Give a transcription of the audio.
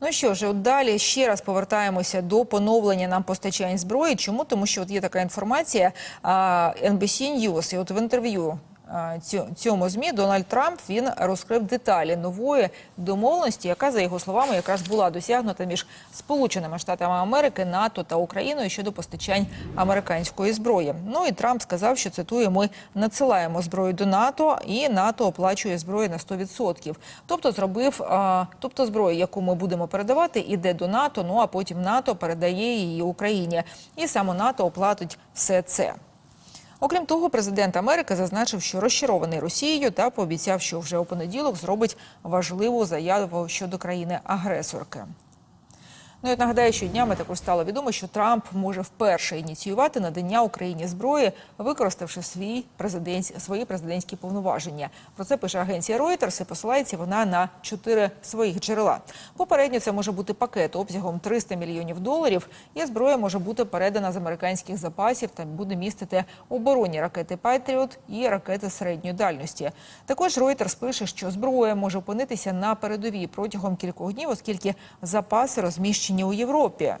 Ну що ж, от далі ще раз повертаємося до поновлення нам постачань зброї. Чому? Тому що от є така інформація а, NBC News, і от в інтерв'ю цьому змі Дональд Трамп він розкрив деталі нової домовленості, яка за його словами якраз була досягнута між Сполученими Штатами Америки, НАТО та Україною щодо постачань американської зброї. Ну і Трамп сказав, що цитую: ми надсилаємо зброю до НАТО, і НАТО оплачує зброю на 100%. Тобто зробив, тобто зброю, яку ми будемо передавати, іде до НАТО. Ну а потім НАТО передає її Україні, і саме НАТО оплатить все це. Окрім того, президент Америки зазначив, що розчарований Росією та пообіцяв, що вже у понеділок зробить важливу заяву щодо країни-агресорки. Ну і нагадаю, що днями також стало відомо, що Трамп може вперше ініціювати надання Україні зброї, використавши свій президент, свої президентські повноваження. Про це пише агенція Reuters і посилається вона на чотири своїх джерела. Попередньо це може бути пакет обсягом 300 мільйонів доларів, і зброя може бути передана з американських запасів та буде містити оборонні ракети Патріот і ракети середньої дальності. Також Reuters пише, що зброя може опинитися на передовій протягом кількох днів, оскільки запаси розміщені у Європі.